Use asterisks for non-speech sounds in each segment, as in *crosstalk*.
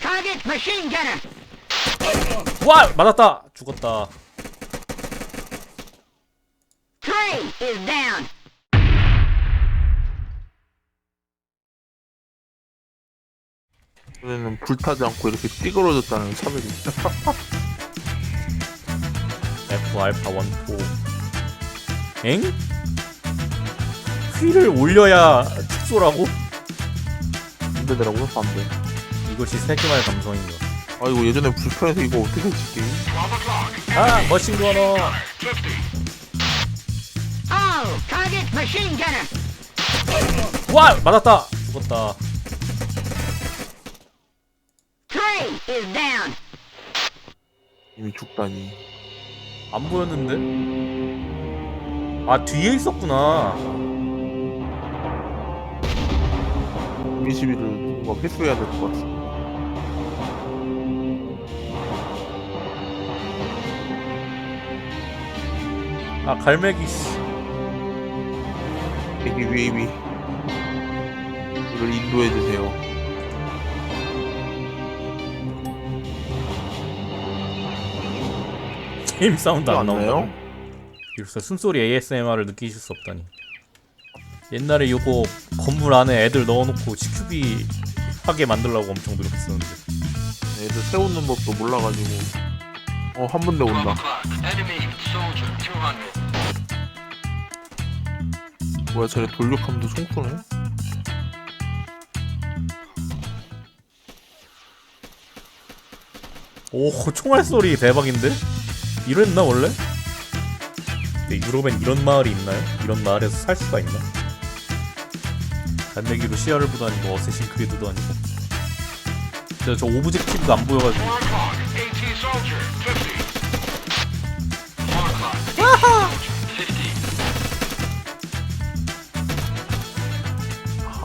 target machine gunner. 와 맞았다 죽었다 Three is down. 이번에는 불타지 않고 이렇게 찌그러졌다는 차별이 F 알파 원포 엥? 휠을 올려야 축소라고? 안 되더라고요 반대 이것이 세기말 감성인가 아 이거 예전에 불편해서 이거 어떻게 했지 게임? 아 머신 건어. Oh, target machine gunner. 와 맞았다. 죽었다. Three is down. 이미 죽다니. 안 보였는데? 아 뒤에 있었구나. 22를 누군가 회수해야 될 것 같아 아 갈매기 씨. 여기 위에 이미. 이를 인도해 주세요. 게임 사운드 안? 나온다고? 이로써 숨소리 ASMR을 느끼실 수 없다니. 옛날에 요거 건물 안에 애들 넣어놓고 CQB 하게 만들려고 엄청 노력했었는데. 애들 세우는 법도 몰라가지고 어한 온다 Enemy soldier 200. 뭐야 쟤네 돌격함도 총 쏘네 오 총알 소리 대박인데? 이랬나 원래? 근데 유럽엔 이런 마을이 있나요? 이런 마을에서 살 수가 있나? 갈매기로 시야를도 아니고 어쌔신 크리드도 아니고 근데 저 오브젝티브가 안 보여가지고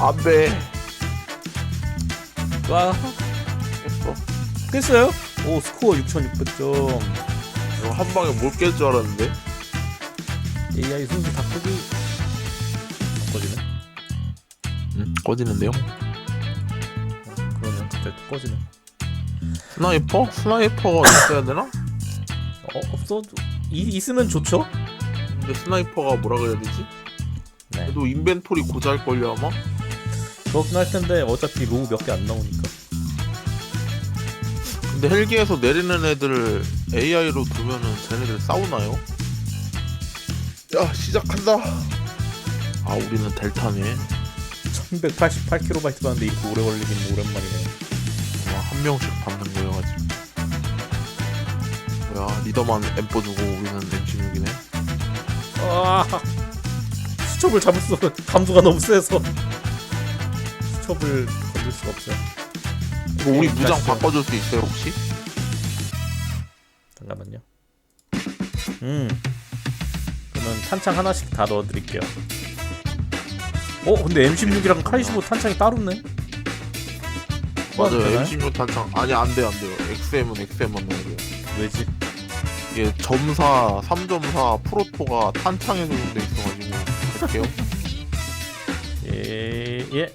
안돼 와 했어 깼어요? 오 스코어 6600점 이거 한 방에 못 깰 줄 알았는데 AI 순수 닭고기 꺼지네 응 꺼지는데요 그러면 갑자기 또 꺼지네 스나이퍼? 스나이퍼가 있어야 되나? 어 없어 이, 있으면 좋죠? 근데 스나이퍼가 뭐라 그래야 되지? 네 그래도 인벤토리 고잘걸요 아마? 그렇긴 할 텐데 어차피 로우 몇 개 안 나오니까. 근데 헬기에서 내리는 애들을 AI로 두면은 쟤네들 싸우나요? 야 시작한다. 아 우리는 델타네. 1188kB 가는데 이렇게 오래 걸리긴 오랜만이네. 와, 한 명씩 받는 거여가지고 뭐야 리더만 M4 주고 우리는 M16이네. 아 수첩을 잡을 수 감도가 너무 세서. 수 첩을 건들 수가 없어요 이거 우리 네, 무장 가시죠. 바꿔줄 수 있어요 혹시? 잠깐만요 음 그러면 탄창 하나씩 다 넣어드릴게요 어 근데 M16이랑 칼25 탄창이 따로네 맞아요 되나요? M16 단창 아니 안 돼요 안 돼요 XM은 XM만 넣어야 돼요 왜지? 이게 점사 3.4 프로토가 탄창에 적용돼 있어가지고 할게요 *laughs* 예, 예.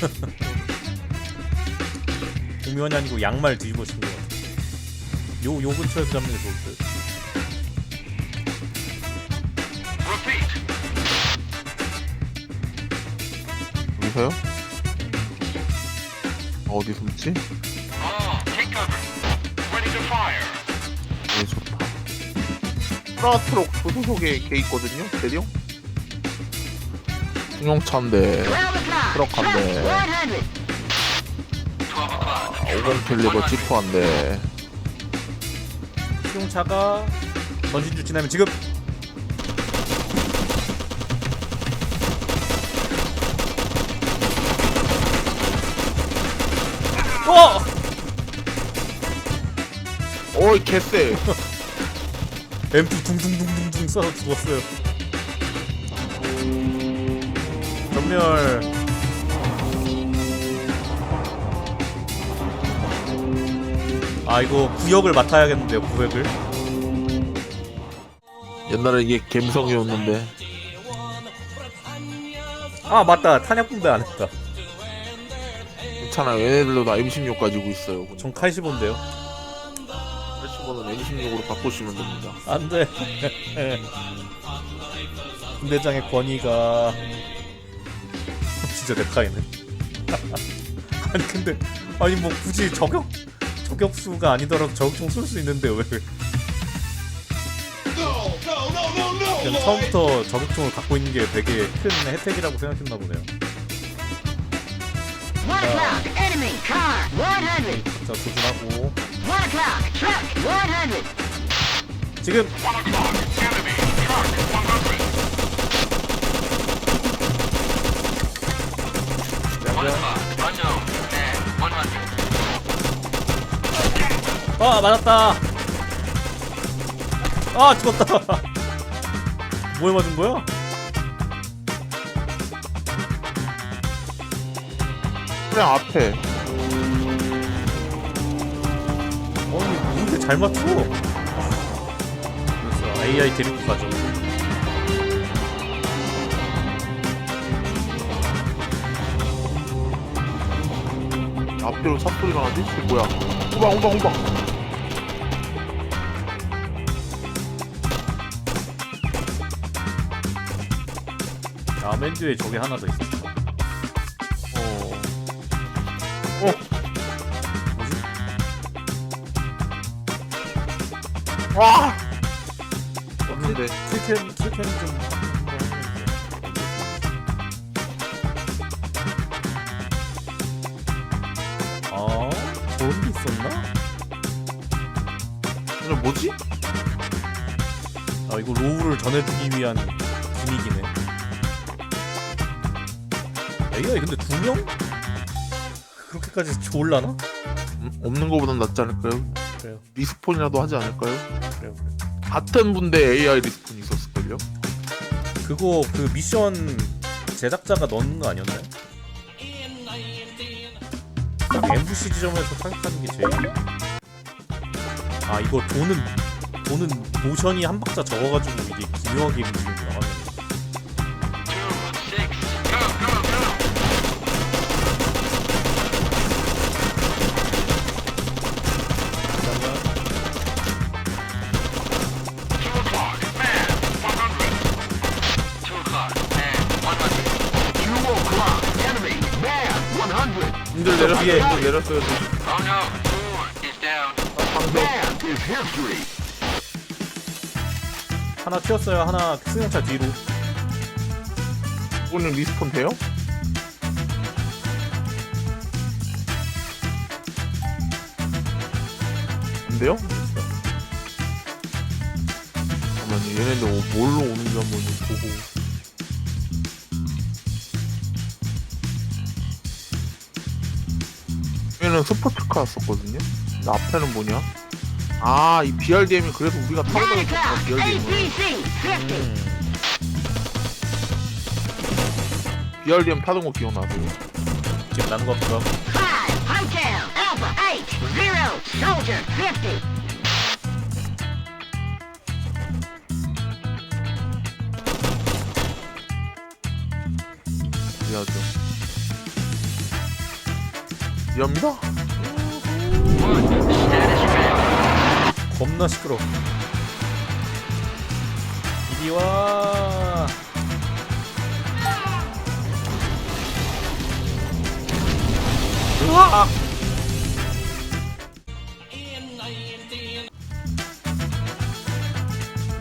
*laughs* 공면이 아니고 양말 뒤집어진 것 같아. 요, 요 근처에서 잡는 게 좋을 듯. 여기서요? 아, 어디 숨지? 네 좋다 프라트럭 조수석에 개 있거든요 대령 승용차인데 12 o'clock. Truck Truck 한대. 100. 12 o'clock. 50 캘리버 지프한데 수용차가 전진주 지나면 지금 어! 어이 개쎄 *laughs* M2 둥둥둥둥둥 쏴서 죽었어요 전멸 아 이거 구역을 맡아야겠는데요 구역을. 옛날에 이게 갬성이었는데. 아 맞다. 탄약 분배 안 했다. 괜찮아요. 얘네들도 다 M16 가지고 있어요. 전 칼시본데요. 80원은 M16으로 바꾸시면 됩니다. 안돼. *laughs* 군대장의 권위가 진짜 넥타이네 *laughs* 아니 근데 아니 뭐 굳이 저격 저격수가 아니더라도 저격총 쏠수 있는데 왜 그냥 처음부터 저격총을 갖고 있는 게 되게 큰 혜택이라고 생각했나 보네요 1 o'clock. Enemy car 100. 자 조준하고 1 o'clock. Truck 100. 지금 아 맞았다. 아 죽었다. *laughs* 뭐에 맞은 거야? 그냥 앞에. 아니 뭐 이렇게 잘 맞춰? 그래서 AI 데리고 가죠 앞뒤로 차 소리가 나지? 이게 뭐야 후방 후방 후방 아 맨 뒤에 저기 하나 더 있어 어. 어. 뭐지? 와! 없는데. 킬캠 킬캠 좀 있었나? 이거 뭐지? 아 이거 로우를 전해주기 위한 기믹이네 AI 근데 두 명? 그렇게까지 좋을라나? 음, 없는 거보단 낫지 않을까요? 그래요 리스폰이라도 하지 않을까요? 그래요 같은 분대 AI 리스폰이 있었을걸요? 그거 그 미션 제작자가 넣은 거 아니었나요? 딱 MBC 지점에서 타격하는 게 제일 아 이거 돈은 돈은 모션이 한 박자 적어가지고 이게 기묘하게 움직이 님들 내렸어요. 님들 내렸어요. 하나 튀었어요 하나 승용차 뒤로 오늘 리스폰 돼요? 안 돼요? 잠깐만요. 얘네들 뭐- 뭘로 오는지 한번 좀 보고. 얘는 스포츠카 썼거든요. 근데 앞에는 뭐냐? 아, 이 BRDM이 그래서 우리가 9 타고. APC 50. 음. BRDM 타던 거 기억나세요? 지금 나는 거 하고 5 Hotel Alpha 8 0 Soldier 50. 미안합니다. 겁나 시끄러 이리 와 으악!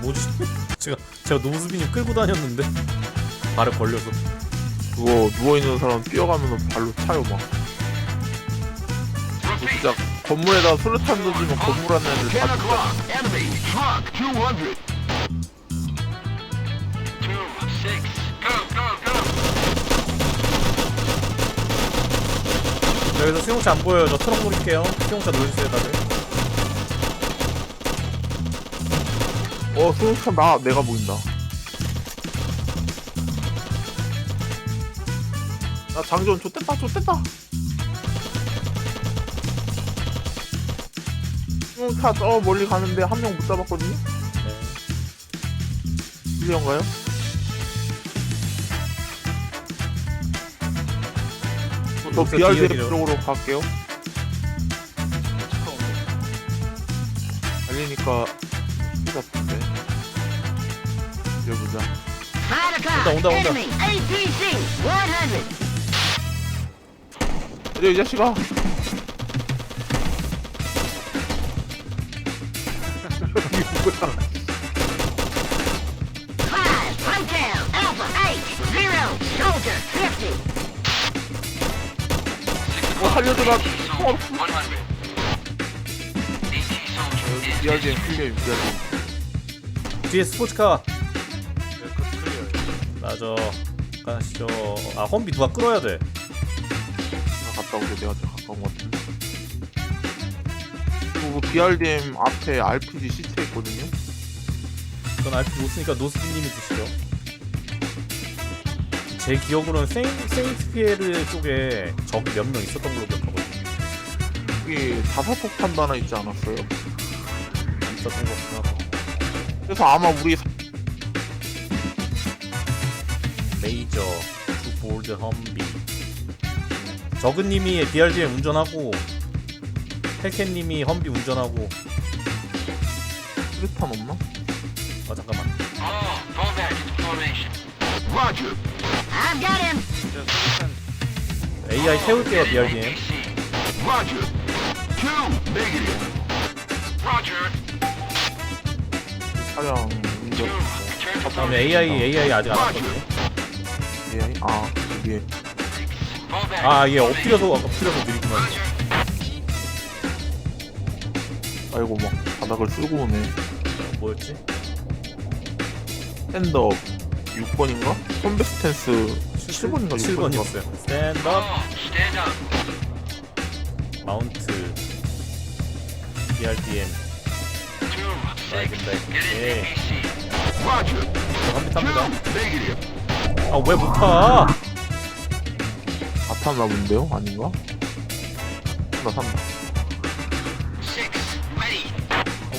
뭐지? *laughs* 제가 제가 노수빈님 끌고 다녔는데 발에 걸려서 그거 누워있는 사람 뛰어가면서 발로 차요 막 진짜 건물에다 수류탄 던지면 건물 안에 애들 다 죽잖아. Enemy. Truck 200. Two, six. Go, go, go. 여기서 수용차 안 보여요. 저 트럭 노릴게요. 수용차 노려주세요 다들. 어 수류탄 나 내가 보인다. 나 장전 좋댔다 좋댔다 수류탄 저 멀리 가는데 한 명 못 잡았거든요 네. 실례인가요? 저 여기서 뒤에요. 쪽으로 갈게요 달리니까 쉽게 잡던데 이제 보자 Five o'clock. 온다, 온다, 온다. Enemy APC 100. 내려 이 자식아 Five. Hotel. Alpha 8. Zero. Soldier 50. 어 살려줘라 AT 어, soldier 100. AT soldier is BRDM 클리어 BRDM 뒤에 스포츠카 맞아 가시죠 아 험비 누가 끌어야 돼나 갔다 오게 내가 제일 가까운 것 같은데 그리고 BRDM 앞에 RPG 시체 있거든요. 전 RP 못 쓰니까 노스빈님이 드시죠. 제 기억으로는 세인, 세인트 피에르 쪽에 적이 몇 명 있었던 걸로 기억하거든요. 여기 자살폭탄도 하나 있지 않았어요? 있었던 것 같구나 그래서 아마 우리 레이저 투볼드 험비. 저그님이 BRDM 운전하고 헬켄님이 험비 운전하고 수류탄 없나? 아 잠깐만 Oh, fall back into formation. Roger. I've got him. AI 태울게요 Get in BRDM APC. Roger. Two. Negative. Roger. 차량 Two. 운전 Return to 다음에 formation. AI AI 아직 안 왔거든요 AI 아 위에 Fall back. 아얘 엎드려서 엎드려서 느리구나 Roger. 아이고 막 바닥을 쓸고 오네 뭐였지? 스탠드업 6번인가? 선배 스탠스 7번인가 6번인가 7번이었어요 스탠드업 stand up. 마운트 BRDM Two, 라이든 six. 백 Get in 예 탑니다 Negative. 아왜 못타 다 탔나 본데요? 아닌가? 나 산다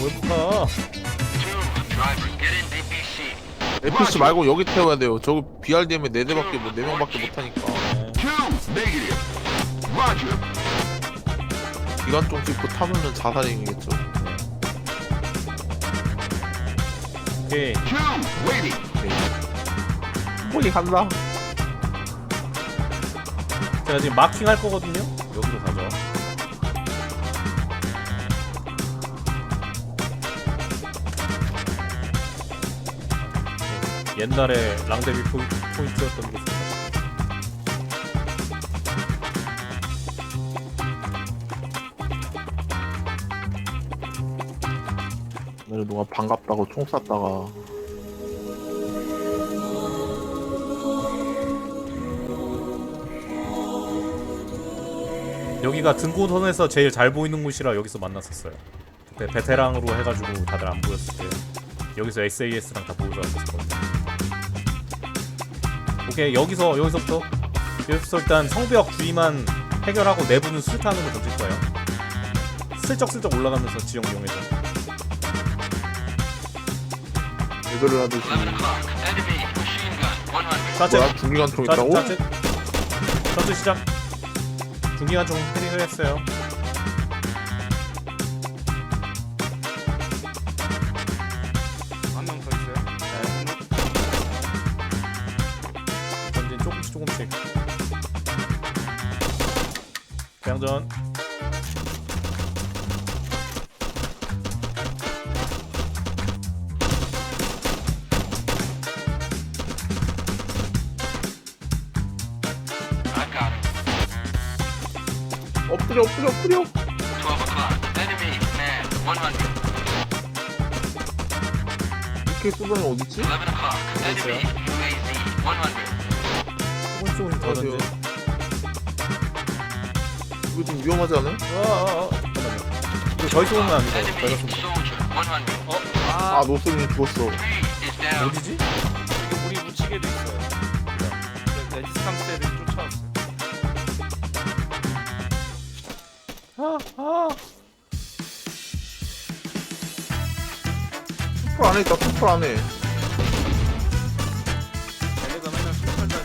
왜 못타 Two. Driver. Get in APC. APC 말고 여기 태워야 돼요 저기 BRDM에 4대밖에 뭐 4명밖에 못 하니까 Two. Negative. Roger. 기관총 찍고 타면은 자살행위겠죠 오케이. 빨리 간다 제가 지금 마킹 할 거거든요 여기로 가죠 옛날에 랑데비 포인- 포인트였던 곳 오늘 누가 반갑다고 총 쐈다가 여기가 등고선에서 제일 잘 보이는 곳이라 여기서 만났었어요. 그때 베테랑으로 해가지고 다들 안 보였을 때 여기서 SAS랑 다 보여서 왔었거든요. 오케이 여기서 여기서부터 여기서 일단 성벽 주위만 해결하고 내부는 수류탄으로 던질 거예요. 슬쩍슬쩍 올라가면서 지형 이용해서 예배를 하듯이 11 o'clock. Enemy machine gun. 100. 좌측 뭐야 중기관총 좌측 있다고? 좌측 시작. 중기관 좀 패링을 했어요. 뿌려 뿌려 뿌려 12 o'clock. Enemy man 100. 이렇게 쏘다니 어딨지? 11 o'clock. Enemy UAZ 100. 조금 조금 더 던져. 이거 좀 위험하지 않아요? 아, 아, 아, 잠깐만요. 이거 저희 쏘면 안 돼. Enemy 저희가 쏘면. 100. 어? 아아 노스님 죽었어. 어디지? 아, 아. 투플 안에 있다 투플 안에 얘네가 맨날 순찰 다녔어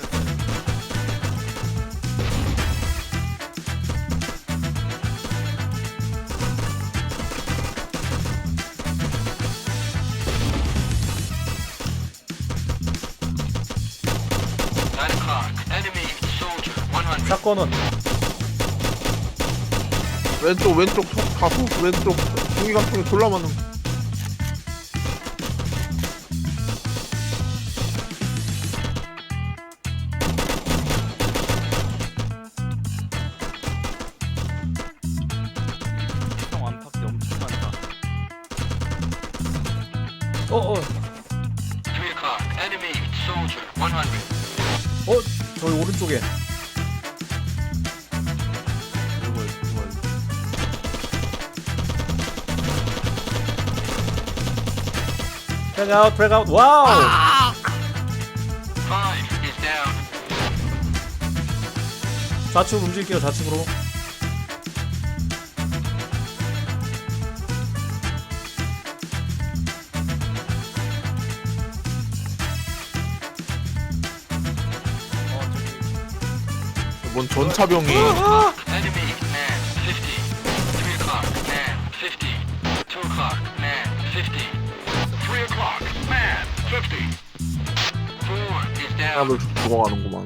Nine o'clock. Enemy soldier 100. 사건은 왼쪽 왼쪽 턱 다수 왼쪽 중위 감통이 졸라 많음 형 완팍기 엄청 많다 어, 어, 3 o'clock. Enemy soldier 100. 어, 저희 오른쪽에. 브렉 아웃, 브렉 아웃. 와우! 좌측 움직일게요, 좌측으로. 뭔 전차병이 Enemy 사람들 죽- 죽어가는구만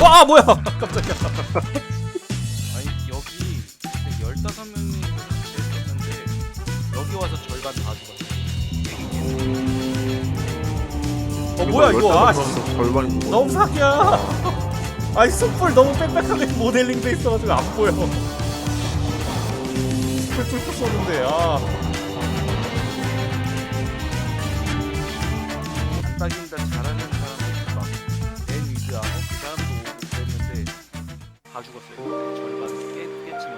와, 뭐야! *laughs* 깜짝이야. 아니 여기 그때 15명이 같이 했었는데 여기 와서 절반 다 죽었어 어, 뭐야, 이거. 아. 절반이 죽어 너무 사기야. *laughs* 아니, 숯불 너무 빽빽하게 모델링 돼 있어가지고 안 보여. 뚫고 쏘는데, 아. 안 따긴다 잘하는 사람도 막맨 위드 하고 그 사람도 오고 그랬는데 다 죽었어요 절반 깨, 깼지만